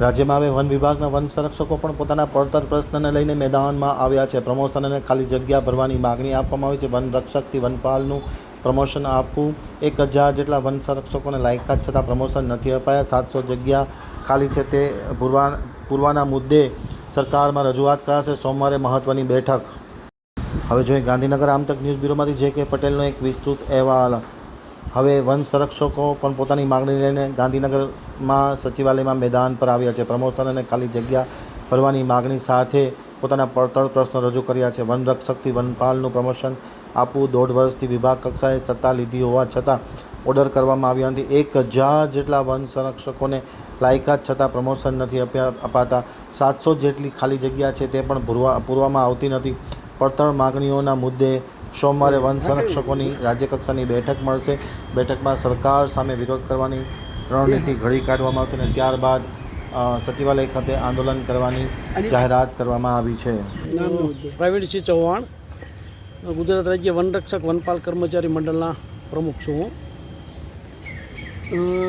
રાજ્યમાં હવે વન વિભાગના વન સંરક્ષકો પણ પોતાના પડતર પ્રશ્નને લઈને મેદાનમાં આવ્યા છે. પ્રમોશન અને ખાલી જગ્યા ભરવાની માગણી આપવામાં આવી છે. વન રક્ષકથી વનપાલનું પ્રમોશન આપવું એક હજાર જેટલા વન સંરક્ષકોને લાયકાત છતાં પ્રમોશન નથી અપાયા. સાતસો જગ્યા ખાલી છે તે પૂરવા, પૂરવાના મુદ્દે સરકારમાં રજૂઆત કરાશે. સોમવારે મહત્ત્વની બેઠક. હવે જોઈએ ગાંધીનગર આમતક ન્યૂઝ બ્યુરોમાંથી જે કે પટેલનો એક વિસ્તૃત અહેવાલ. હવે વન સંરક્ષકો પણ પોતાની માગણી લઈને ગાંધીનગરમાં સચિવાલયમાં મેદાન પર આવ્યા છે. પ્રમોશન અને ખાલી જગ્યા ભરવાની માગણી સાથે પોતાના પડતર પ્રશ્નો રજૂ કર્યા છે. વન રક્ષકથી વનપાલનું પ્રમોશન આપવું દોઢ વર્ષથી વિભાગ કક્ષાએ સત્તા લીધી હોવા છતાં ઓર્ડર કરવામાં આવ્યા નથી. એક હજાર જેટલા વન સંરક્ષકોને લાયકાત છતાં પ્રમોશન નથી અપાતા. સાતસો જેટલી ખાલી જગ્યા છે તે પણ પૂરવા પૂરવામાં આવતી નથી. પડતર માગણીઓના મુદ્દે સોમવારે વન સંરક્ષકોની રાજ્યકક્ષાની બેઠક મળશે. બેઠકમાં સરકાર સામે વિરોધ કરવાની રણનીતિ ઘડી કાઢવામાં આવશે અને ત્યારબાદ સચિવાલય ખાતે આંદોલન કરવાની જાહેરાત કરવામાં આવી છે. પ્રવીણસિંહ ચૌહાણ ગુજરાત રાજ્ય વનરક્ષક વનપાલ કર્મચારી મંડળના પ્રમુખ છું હું.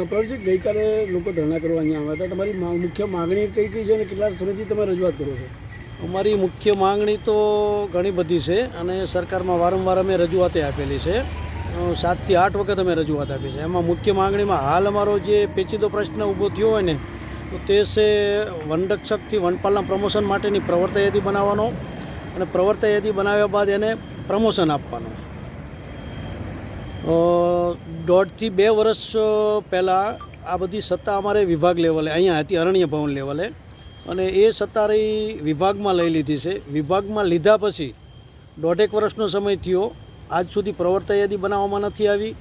પ્રભુજી ગઈકાલે લોકો ધરણા કરવા અહીંયા આવ્યા હતા. તમારી મુખ્ય માગણી કઈ કઈ છે અને કેટલા સમયથી તમે રજૂઆત કરો છો? અમારી મુખ્ય માંગણી તો ઘણી બધી છે અને સરકારમાં વારંવાર અમે રજૂઆતે આપેલી છે. સાતથી આઠ વખત અમે રજૂઆત આપી છે. એમાં મુખ્ય માંગણીમાં હાલ અમારો જે પેચીદો પ્રશ્ન ઊભો થયો હોય ને, તો તે છે વનરક્ષકથી વનપાલના પ્રમોશન માટેની પ્રવર્તા યાદી બનાવવાનો અને પ્રવર્તા યાદી બનાવ્યા બાદ એને પ્રમોશન આપવાનું. દોઢથી બે વર્ષ પહેલાં આ બધી સત્તા અમારે વિભાગ લેવલે, અહીંયા હતી અરણ્ય ભવન લેવલે અને એ સત્તા રહી વિભાગમાં લઈ લીધી છે. વિભાગમાં લીધા પછી દોઢેક વર્ષનો સમય થયો. આજ સુધી પ્રવર્તા યાદી બનાવવામાં નથી આવી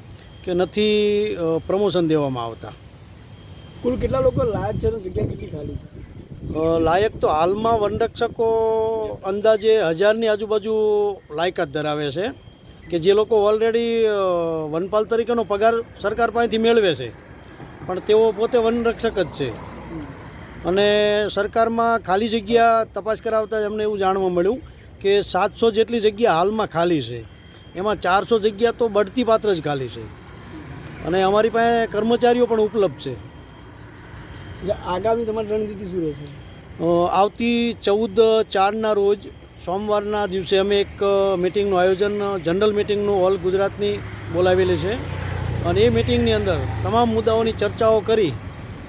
કે નથી પ્રમોશન દેવામાં આવતા. કુલ કેટલા લોકો લાયક છે જગ્યા કેટલી ખાલી છે? લાયક તો હાલમાં વનરક્ષકો અંદાજે હજારની આજુબાજુ લાયકાત ધરાવે છે કે જે લોકો ઓલરેડી વનપાલ તરીકેનો પગાર સરકાર પાસેથી મેળવે છે. પણ તેઓ પોતે વનરક્ષક જ છે. અને સરકારમાં ખાલી જગ્યા તપાસ કરાવતા જ અમને એવું જાણવા મળ્યું કે સાતસો જેટલી જગ્યા હાલમાં ખાલી છે. એમાં ચારસો જગ્યા તો બઢતી પાત્ર જ ખાલી છે. અને અમારી પાસે કર્મચારીઓ પણ ઉપલબ્ધ છે. આગામી તમારી રણનીતિ શું રહેશે? આવતી ચૌદ ચારના રોજ સોમવારના દિવસે અમે એક મિટિંગનું આયોજન જનરલ મિટિંગનું ઓલ ગુજરાતની બોલાવેલી છે. અને એ મિટિંગની અંદર તમામ મુદ્દાઓની ચર્ચાઓ કરી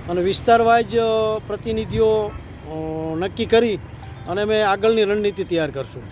અને વિસ્તાર વાઇઝ પ્રતિનિધિઓ નક્કી કરી અને અમે આગળની રણનીતિ તૈયાર કરશું.